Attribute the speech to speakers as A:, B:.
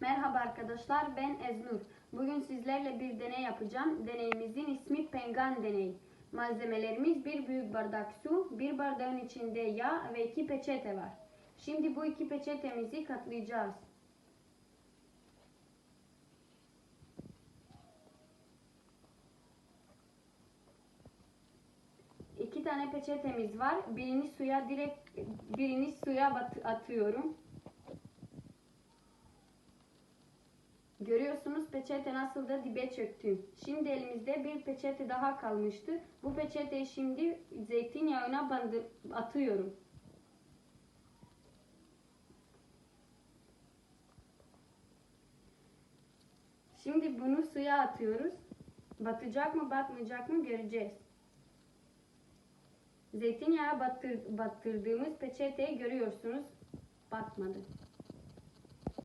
A: Merhaba arkadaşlar ben Eznur. Bugün sizlerle bir deney yapacağım. Deneyimizin ismi pengan deneyi. Malzemelerimiz bir büyük bardak su, bir bardağın içinde yağ ve iki peçete var. Şimdi bu iki peçetemizi katlayacağız. İki tane peçetemiz var. Birini suya direkt birini suya atıyorum. Görüyorsunuz peçete nasıl da dibe çöktü. Şimdi elimizde bir peçete daha kalmıştı. Bu peçeteyi şimdi zeytinyağına bandı atıyorum. Şimdi bunu suya atıyoruz. Batacak mı batmayacak mı göreceğiz. Zeytinyağı battır, battırdığımız peçeteyi görüyorsunuz. Batmadı.